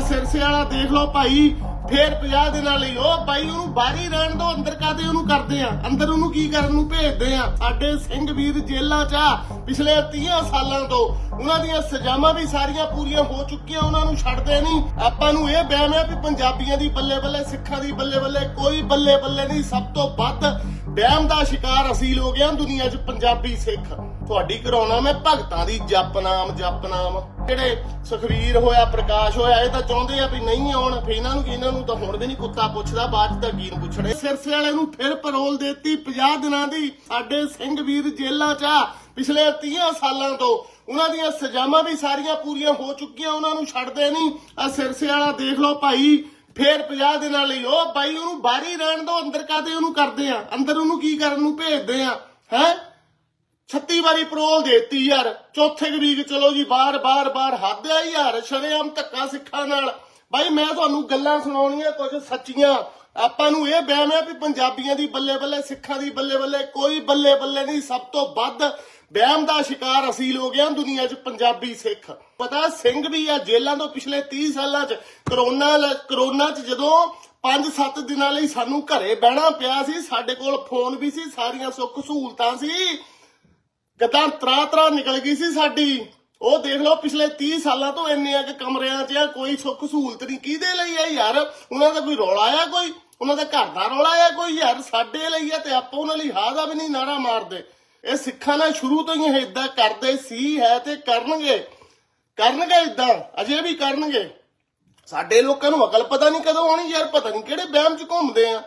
ਸਿਰਸੇ ਵਾਲਾ ਦੇਖ ਲਓ ਭਾਈ, ਫੇਰ 50 ਦਿਨਾਂ ਲਈ। ਉਹ ਬਾਈ ਉਹਨੂੰ ਬਾਹਰੀ ਰਹਿਣ ਦੋ ਅੰਦਰ ਕਾਦੇ ਉਹਨੂੰ ਕਰਦੇ ਆ? ਅੰਦਰ ਉਹਨੂੰ ਕੀ ਕਰਨ ਨੂੰ ਭੇਜਦੇ ਆ? ਸਾਡੇ ਸਿੰਘ ਵੀਰ ਜੇਲ੍ਹਾਂ 'ਚ ਆ, ਪਿਛਲੇ 30 ਸਾਲਾਂ ਤੋਂ। ਉਹਨਾਂ ਦੀਆਂ ਸਜ਼ਾਵਾਂ ਵੀ ਸਾਰੀਆਂ ਪੂਰੀਆਂ ਹੋ ਚੁੱਕੀਆਂ, ਉਹਨਾਂ ਨੂੰ ਛੱਡਦੇ ਨਹੀਂ। ਆਪਾਂ ਨੂੰ ਇਹ ਬਹਿਮ ਹੈ ਵੀ ਪੰਜਾਬੀਆਂ ਦੀ ਬੱਲੇ ਬੱਲੇ ਸਿੱਖਾਂ ਦੀ ਬੱਲੇ ਬੱਲੇ ਕੋਈ ਬੱਲੇ ਬੱਲੇ ਨਹੀਂ। ਸਭ ਤੋਂ ਵੱਧ ਬਹਿਮ ਦਾ ਸ਼ਿਕਾਰ ਅਸੀਂ ਲੋਕ ਆ ਦੁਨੀਆ 'ਚ ਪੰਜਾਬੀ ਸਿੱਖ। ਤੁਹਾਡੀ ਕਰਾਉਣਾ ਮੈਂ ਭਗਤਾਂ ਦੀ ਜਪਨਾਮ ਜਪਨਾਮ ਜਿਹੜੇ ਸੁਖਵੀਰ ਹੋਇਆ, ਪ੍ਰਕਾਸ਼ ਹੋਇਆ, ਇਹ ਤਾਂ ਚਾਹੁੰਦੇ ਆ ਵੀ ਨਹੀਂ ਆਉਣ ਫੇ ਇਹਨਾਂ ਨੂੰ ਕੀ, ਇਹਨਾਂ ਨੂੰ ਤਾਂ ਹੁਣ ਵੀ ਨਹੀਂ ਕੁੱਤਾ ਪੁੱਛਦਾ, ਬਾਅਦ ਚ ਤਾਂ ਕੀ ਪੁੱਛਣੇ। ਸਿਰਸੇ ਵਾਲੇ ਨੂੰ ਫਿਰ ਪਰੋਲ ਦੇਤੀ 50 ਦਿਨਾਂ ਦੀ, ਸਾਡੇ ਸਿੰਘ ਵੀਰ ਜੇਲਾਂ 'ਚ ਆ, ਪਿਛਲੇ 30 ਸਾਲਾਂ ਤੋਂ। ਉਹਨਾਂ ਦੀਆਂ ਸਜ਼ਾਵਾਂ ਵੀ ਸਾਰੀਆਂ ਪੂਰੀਆਂ ਹੋ ਚੁੱਕੀਆਂ, ਉਹਨਾਂ ਨੂੰ ਛੱਡਦੇ ਨਹੀਂ। ਆ ਸਿਰਸੇ ਵਾਲਾ ਦੇਖ ਲਓ ਭਾਈ, ਫੇਰ 50 ਦਿਨਾਂ ਲਈ, ਉਹ ਬਾਈ ਉਹਨੂੰ ਬਾਹਰੀ ਰਹਿਣ ਦੋ, ਅੰਦਰ ਕਾਦੇ ਉਹਨੂੰ ਕਰਦੇ ਆ? ਅੰਦਰ ਉਹਨੂੰ ਕੀ ਕਰਨ ਨੂੰ ਭੇਜਦੇ ਆ? ਹੈ? 36 ਵਾਰੀ ਪਰੋਲ ਦੇਤੀ ਯਾਰ। ਚੌਥੇ ਵੀਕ ਚਲੋ ਜੀ, ਬਾਰ ਬਾਰ ਬਾਰ ਹੱਦ ਆ ਯਾਰ, ਸ਼ਰੇਆਮ ਧੱਕਾ ਸਿੱਖਾਂ ਨਾਲ। ਬਾਈ, ਮੈਂ ਤੁਹਾਨੂੰ ਗੱਲਾਂ ਸੁਣਾਉਣੀਆਂ ਕੁਝ ਸੱਚੀਆਂ। ਆਪਾਂ ਨੂੰ ਇਹ ਵਹਿਮ ਹੈ ਵੀ ਪੰਜਾਬੀਆਂ ਦੀ ਬੱਲੇ ਬੱਲੇ, ਸਿੱਖਾਂ ਦੀ ਬੱਲੇ ਬੱਲੇ, ਕੋਈ ਬੱਲੇ ਬੱਲੇ ਨਹੀਂ, ਸਭ ਤੋਂ ਵੱਧ ਵਹਿਮ ਦਾ ਸ਼ਿਕਾਰ ਅਸੀਂ ਲੋਕ ਆ ਦੁਨੀਆ 'ਚ ਪੰਜਾਬੀ ਸਿੱਖ। ਪਤਾ ਸਿੰਘ ਵੀ ਆ ਜੇਲ੍ਹਾਂ ਤੋਂ ਪਿਛਲੇ 30 ਸਾਲਾਂ 'ਚ, ਕਰੋਨਾ ਲ- ਕਰੋਨਾ 'ਚ ਜਦੋਂ 5-7 ਦਿਨਾਂ ਲਈ ਸਾਨੂੰ ਘਰੇ ਬਹਿਣਾ ਪਿਆ ਸੀ, ਸਾਡੇ ਕੋਲ ਫੋਨ ਵੀ ਸੀ, ਸਾਰੀਆਂ ਸੁੱਖ ਸਹੂਲਤਾਂ ਸੀ। ਕਿਦਾਂ ਤਰਾ ਤਰਾ ਨਿਕਲ ਗਈ ਸੀ ਸਾਡੀ। ਉਹ ਦੇਖ ਲਓ ਪਿਛਲੇ 30 ਸਾਲਾਂ ਤੋਂ ਇੰਨੇ ਕਿ ਕਮਰਿਆਂ 'ਚ ਆ, ਕੋਈ ਸੁੱਖ ਸਹੂਲਤ ਨਹੀਂ। ਕਿਹਦੇ ਲਈ ਆ ਯਾਰ? ਉਹਨਾਂ ਦਾ ਕੋਈ ਰੌਲਾ ਆ ਕੋਈ? ਉਹਨਾਂ ਦਾ ਘਰ ਦਾ ਰੌਲਾ ਆ ਕੋਈ ਯਾਰ? ਸਾਡੇ ਲਈ ਆ ਤੇ ਆਪਾਂ ਉਹਨਾਂ ਲਈ ਹਾਂ ਦਾ ਵੀ ਨਹੀਂ ਨਾਰਾ ਮਾਰਦੇ। ਇਹ ਸਿੱਖਾਂ ਨਾਲ ਸ਼ੁਰੂ ਤੋਂ ਹੀ ਇਹ ਇਦਾਂ ਕਰਦੇ ਸੀ, ਹੈ ਤੇ ਕਰਨਗੇ। ਕਰਨਗੇ ਇਦਾਂ ਅਜੇ ਵੀ ਕਰਨਗੇ। ਸਾਡੇ ਲੋਕਾਂ ਨੂੰ ਅਕਲ ਪਤਾ ਨਹੀਂ ਕਦੋਂ ਆਉਣੀ ਯਾਰ, ਪਤਾ ਨਹੀਂ ਕਿਹੜੇ ਵਹਿਮ 'ਚ ਘੁੰਮਦੇ ਆ।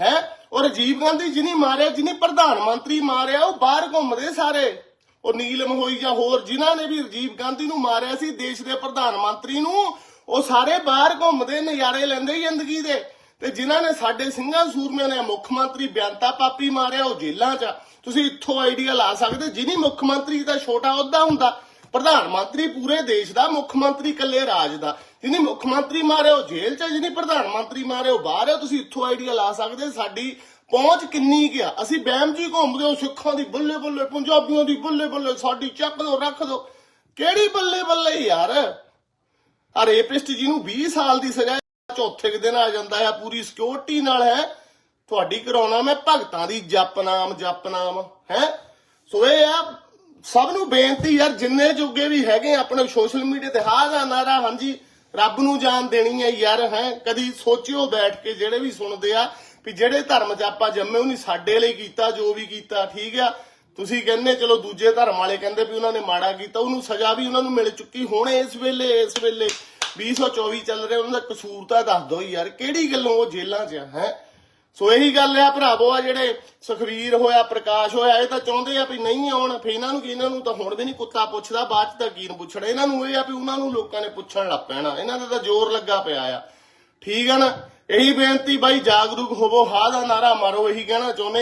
ਹੈ? ਔਰ ਰਾਜੀਵ ਗਾਂਧੀ ਜਿਹਨੇ ਮਾਰਿਆ ਜਿਹਨੇ ਪ੍ਰਧਾਨ ਮੰਤਰੀ ਮਾਰਿਆ, ਉਹ ਬਾਹਰ ਘੁੰਮਦੇ ਸਾਰੇ। ਉਹ ਨੀਲਮ ਹੋਈ ਜਾਂ ਹੋਰ, ਜਿਨ੍ਹਾਂ ਨੇ ਵੀ ਰਾਜੀਵ ਗਾਂਧੀ ਨੂੰ ਮਾਰਿਆ ਸੀ, ਦੇਸ਼ ਦੇ ਪ੍ਰਧਾਨ ਮੰਤਰੀ ਨੂੰ, ਉਹ ਸਾਰੇ ਬਾਹਰ ਘੁੰਮਦੇ, ਨਜ਼ਾਰੇ ਲੈਂਦੇ ਜ਼ਿੰਦਗੀ ਦੇ। ਤੇ ਜਿਨ੍ਹਾਂ ਨੇ ਸਾਡੇ ਸਿੰਘਾਂ ਸੂਰਮਿਆਂ ਨੇ ਮੁੱਖ ਮੰਤਰੀ ਬਿਆੰਤਾ ਪਾਪੀ ਮਾਰਿਆ, ਉਹ ਜੇਲ੍ਹਾਂ 'ਚ ਤੁਸੀਂ ਇੱਥੋਂ ਆਈਡੀਆ ਲਾ ਸਕਦੇ ਜਿਹਨੀ ਮੁੱਖ ਮੰਤਰੀ ਦਾ ਛੋਟਾ ਅਹੁਦਾ ਹੁੰਦਾ ਪ੍ਰਧਾਨ ਮੰਤਰੀ ਪੂਰੇ ਦੇਸ਼ ਦਾ, ਮੁੱਖ ਮੰਤਰੀ ਇਕੱਲੇ ਰਾਜ ਦਾ। ਜਿਹਨੇ ਮੁੱਖ ਮੰਤਰੀ ਮਾਰਿਆ, ਉਹ ਜੇਲ੍ਹ 'ਚ ਜਿਹਨੇ ਪ੍ਰਧਾਨ ਮੰਤਰੀ ਮਾਰਿਆ, ਉਹ ਬਾਹਰ ਹੈ, ਤੁਸੀਂ ਇੱਥੋਂ ਆਈਡੀਆ ਲਾ ਸਕਦੇ ਸਾਡੀ ਪਹੁੰਚ ਕਿੰਨੀ ਗਿਆ ਅਸੀਂ ਬੈਮ ਜੀ ਘੁੰਮਦੇ ਹੋ, ਸਿੱਖਾਂ ਦੀ ਬੱਲੇ ਬੱਲੇ, ਪੰਜਾਬੀਆਂ ਦੀ ਬੱਲੇ ਬੱਲੇ, ਸਾਡੀ ਚੱਕ ਦੋ, ਰੱਖ ਦੋ। ਕਿਹੜੀ ਬੱਲੇ ਬੱਲੇ ਯਾਰ? ਆ ਰੇਪਿਸਟ ਜੀ ਨੂੰ 20 ਸਾਲ ਦੀ ਸਜ਼ਾ ਚੌਥੇ ਕੁ ਦਿਨ ਆ ਜਾਂਦਾ ਹੈ, ਪੂਰੀ ਸਿਕਿਉਰਿਟੀ ਨਾਲ ਹੈ। ਤੁਹਾਡੀ ਕਰਾਉਣਾ ਮੈਂ ਭਗਤਾਂ ਦੀ ਜਪਨਾਮ ਜਪਨਾਮ ਜਪ ਹੈ? ਸੋ ਇਹ ਆ ਸਭ ਨੂੰ ਬੇਨਤੀ ਯਾਰ, ਜਿੰਨੇ ਜੋਗੇ ਵੀ ਹੈਗੇ ਆਪਣੇ ਸੋਸ਼ਲ ਮੀਡੀਆ ਤੇ, ਹਾਂ ਦਾ ਨਾਰਾ ਹਾਂਜੀ, ਰੱਬ ਨੂੰ ਜਾਨ ਦੇਣੀ ਹੈ ਯਾਰ, ਹੈ, ਕਦੀ ਸੋਚਿਓ ਬੈਠ ਕੇ, ਜਿਹੜੇ ਵੀ ਸੁਣਦੇ ਆ, ਵੀ ਜਿਹੜੇ ਧਰਮ 'ਚ ਆਪਾਂ ਜੰਮੇ, ਉਹਨੇ ਸਾਡੇ ਲਈ ਕੀਤਾ, ਜੋ ਵੀ ਕੀਤਾ, ਠੀਕ ਆ। ਤੁਸੀਂ ਕਹਿੰਦੇ, ਚਲੋ, ਦੂਜੇ ਧਰਮ ਵਾਲੇ ਕਹਿੰਦੇ ਵੀ ਉਹਨਾਂ ਨੇ ਮਾੜਾ ਕੀਤਾ, ਉਹਨੂੰ ਸਜ਼ਾ ਵੀ ਉਹਨਾਂ ਨੂੰ ਮਿਲ ਚੁੱਕੀ, ਹੁਣ ਇਸ ਵੇਲੇ ਇਸ ਵੇਲੇ 2024 ਚੱਲ ਰਿਹਾ, ਉਹਨਾਂ ਦਾ ਕਸੂਰ ਤਾਂ ਦੱਸ ਦਿਓ ਯਾਰ, ਕਿਹੜੀ ਗੱਲੋਂ ਉਹ ਜੇਲ੍ਹਾਂ 'ਚ ਆ, ਹੈ? ਸੋ ਇਹੀ ਗੱਲ ਆ ਭਰਾਵੋ, ਆ ਜਿਹੜੇ ਸੁਖਵੀਰ ਹੋਇਆ, ਪ੍ਰਕਾਸ਼ ਹੋਇਆ, ਇਹ ਤਾਂ ਚਾਹੁੰਦੇ ਆ ਵੀ ਨਹੀਂ ਆਉਣ ਫੇ ਇਹਨਾਂ ਨੂੰ ਕੀ, ਇਹਨਾਂ ਨੂੰ ਤਾਂ ਹੁਣ ਵੀ ਨਹੀਂ ਕੁੱਤਾ ਪੁੱਛਦਾ, ਬਾਅਦ ਚ ਤਾਂ ਕੀ ਨੂੰ ਪੁੱਛਣਾ। ਇਹਨਾਂ ਨੂੰ ਇਹ ਆ ਵੀ ਉਹਨਾਂ ਨੂੰ ਲੋਕਾਂ ਨੇ ਪੁੱਛਣ ਲੱਗ ਪੈਣਾ, ਇਹਨਾਂ ਦਾ ਤਾਂ ਜ਼ੋਰ ਲੱਗਾ ਪਿਆ ਆ। ਠੀਕ ਆ ਨਾ? ਇਹੀ ਬੇਨਤੀ ਬਾਈ, ਜਾਗਰੂਕ ਹੋਵੋ ਹਾ ਦਾ ਨਾਰਾ ਮਾਰੋ, ਇਹੀ ਕਹਿਣਾ ਚਾਹੁੰਦੇ ਆ।